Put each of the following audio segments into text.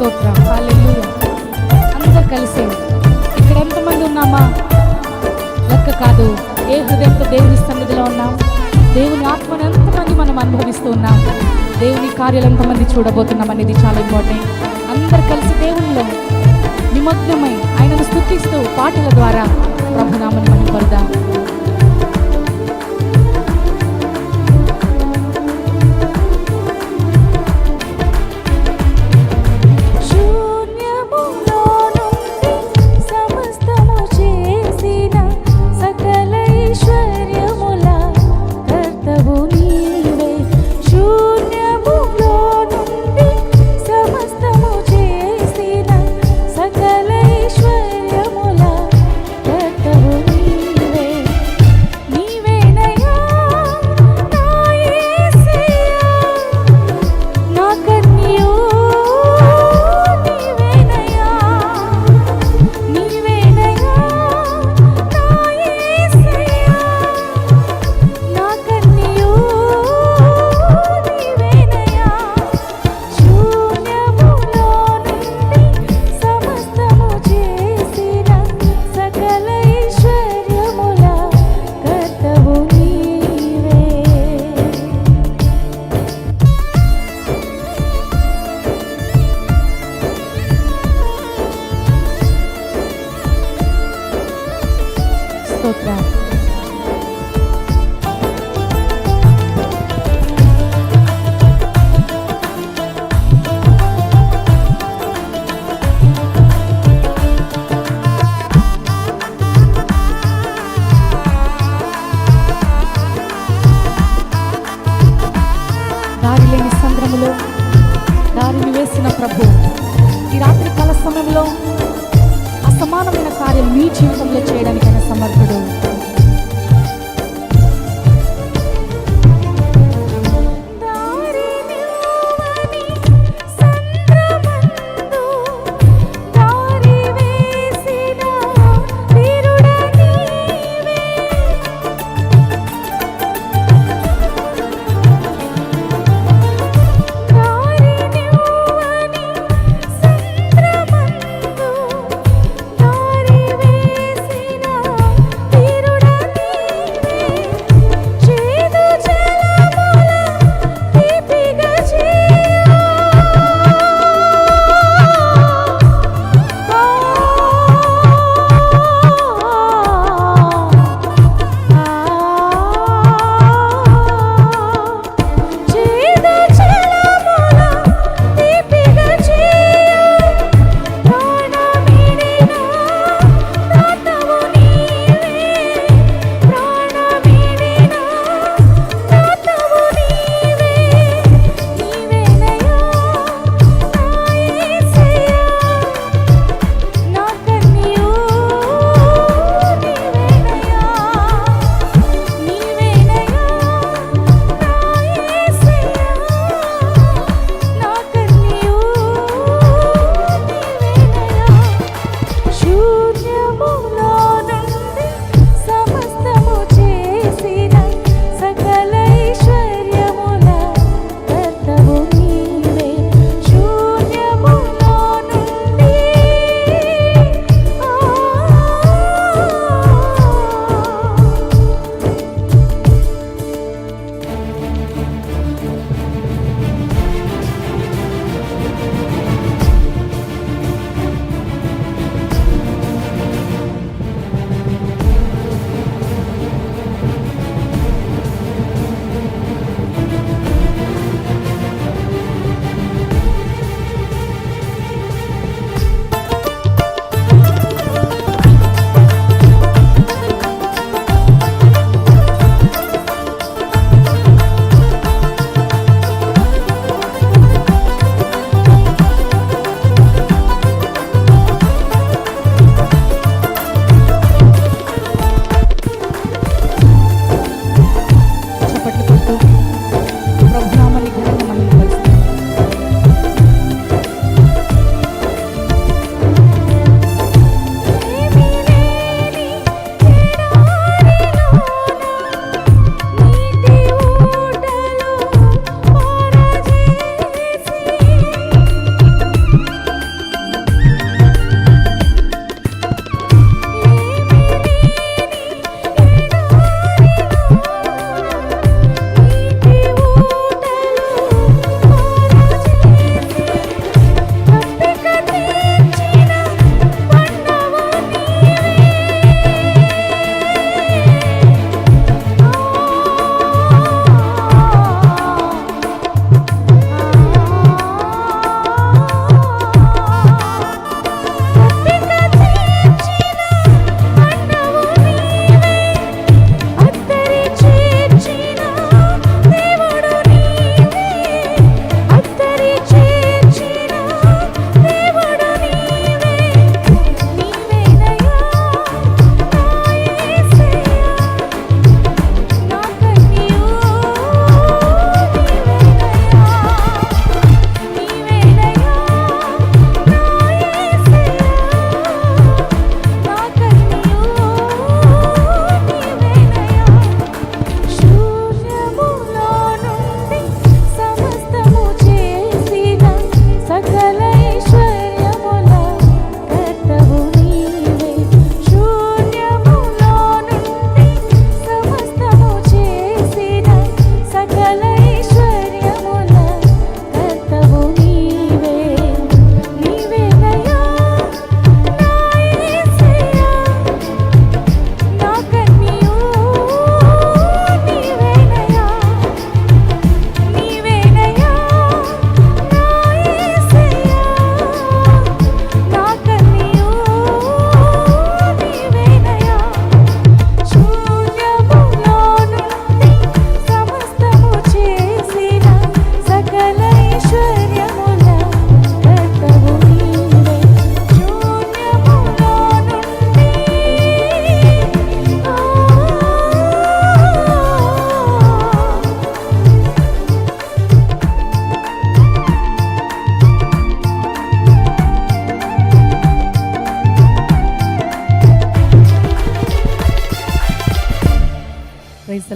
స్తోత్రం. హల్లెలూయా. అందరు కలిసి. ఇక్కడ ఎంతమంది ఉన్నామా? లెక్క కాదు. ఏ హృదయంతో దేవుని సన్నిధిలో ఉన్నాం? దేవుని ఆత్మను ఎంతమంది మనం అనుభవిస్తూ ఉన్నాం? దేవుని కార్యాలు ఎంతమంది చూడబోతున్నాం అనేది చాలా ఇంపార్టెంట్. అందరు కలిసి దేవునిలో నిమగ్నమై ఆయనను స్థుతిస్తూ పాటల ద్వారా ప్రభునామని మనం సమానమైన కార్యం మీ జీవితంలో చేయడానికైనా సమర్థుడు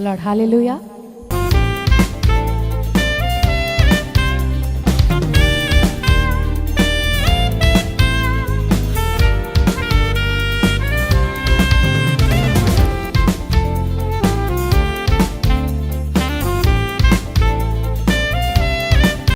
Lord. Hallelujah.